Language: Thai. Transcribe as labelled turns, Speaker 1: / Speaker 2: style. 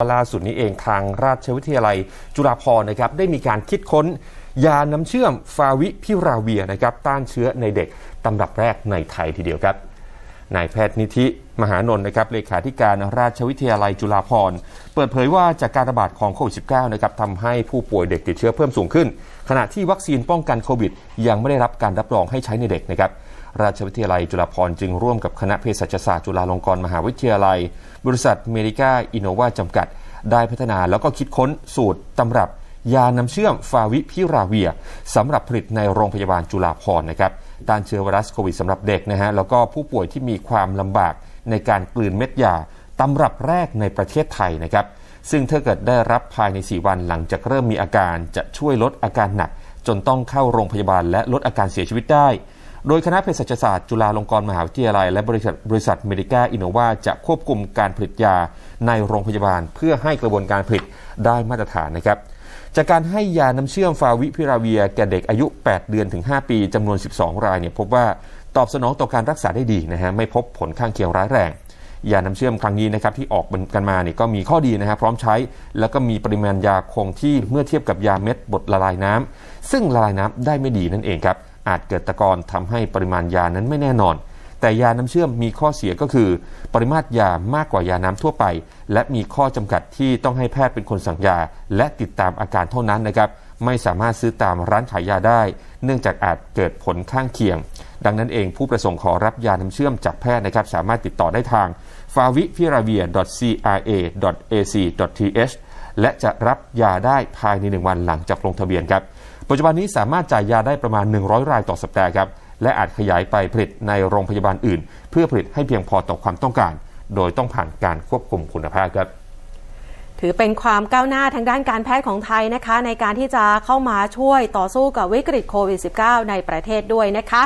Speaker 1: ล่าสุดนี้เองทางราชวิทยาลัยจุฬาภรณ์นะครับได้มีการคิดค้น ยาน้ำเชื่อมฟาวิพิราเวียนะครับต้านเชื้อในเด็กตำรับแรกในไทยทีเดียวครับนายแพทย์นิธิมหานนท์นะครับเลขาธิการราชวิทยาลัยจุฬาภรณ์เปิดเผยว่าจากการระบาดของโควิด -19 นะครับทำให้ผู้ป่วยเด็กติดเชื้อเพิ่มสูงขึ้น ขณะที่วัคซีนป้องกันโควิด ยังไม่ได้รับการรับรองให้ใช้ในเด็กนะครับ ราชวิทยาลัยจุฬาภรณ์จึงร่วมกับคณะเภสัชศาสตร์จุฬาลงกรณ์มหาวิทยาลัย บริษัทเมดิกาอินโนวาจำกัด ได้พัฒนาแล้วก็คิดค้นสูตรตำรับ ยาน้ำเชื่อมฟาวิพิราเวียสำหรับผลิตในโรงพยาบาลจุฬาภรณ์นะครับต้านเชื้อไวรัสโควิดสำหรับเด็กนะฮะแล้วก็ผู้ป่วยที่มีความลำบากในการกลืนเม็ดยาตำรับแรกในประเทศไทยนะครับซึ่งถ้าเกิดได้รับภายใน 4 วันหลังจากเริ่มมีอาการจะช่วยลดอาการหนัก จนต้องเข้าโรงพยาบาลและลดอาการเสียชีวิตได้ โดยคณะเภสัชศาสตร์จุฬาลงกรณ์มหาวิทยาลัย และบริษัทบริษัทเมดิก้าอินโนวาจะควบคุมการผลิตยาในโรงพยาบาล เพื่อให้กระบวนการผลิตได้มาตรฐานนะครับจากการให้ยาน้ำเชื่อมฟาวิพิราเวียแก่เด็กอายุ 8 เดือนถึง 5 ปีจำนวน 12 รายเนี่ยพบว่าตอบสนองต่อการรักษาได้ดีนะฮะไม่พบผลข้างเคียงร้ายแรงยาน้ำเชื่อมครั้งนี้นะครับที่ออกกันมาเนี่ยก็มีข้อดีนะฮะพร้อมใช้ แล้วก็มีปริมาณยาคงที่เมื่อเทียบกับยาเม็ดบดละลายน้ำซึ่งละลายน้ำได้ไม่ดีนั่นเองครับ อาจเกิดตะกอนทำให้ปริมาณยานั้นไม่แน่นอน แต่ยาน้ำเชื่อมมีข้อเสียก็คือ ปริมาตรยามากกว่ายาน้ำทั่วไป และมีข้อจำกัดที่ต้องให้แพทย์เป็นคนสั่งยา และติดตามอาการเท่านั้นนะครับไม่สามารถซื้อตามร้านขายยาได้ เนื่องจากอาจเกิดผลข้างเคียง ดังนั้นเองผู้ประสงค์ขอรับยาน้ำเชื่อมจากแพทย์นะครับ สามารถติดต่อได้ทาง favipiravir.cra.ac.th และจะรับยาได้ภายใน 1 วันหลังจากลงทะเบียนครับ ปัจจุบันนี้สามารถจ่ายยาได้ประมาณ 100 รายต่อสัปดาห์ครับ และอาจขยายไปผลิตในโรงพยาบาลอื่น เพื่อผลิตให้เพียงพอต่อความต้องการ โดยต้องผ่านการควบคุมคุณภาพครับ
Speaker 2: ถือเป็นความก้าวหน้าทางด้านการแพทย์ของไทยนะคะ ในการที่จะเข้ามาช่วยต่อสู้กับวิกฤตโควิด -19 ในประเทศด้วยนะคะ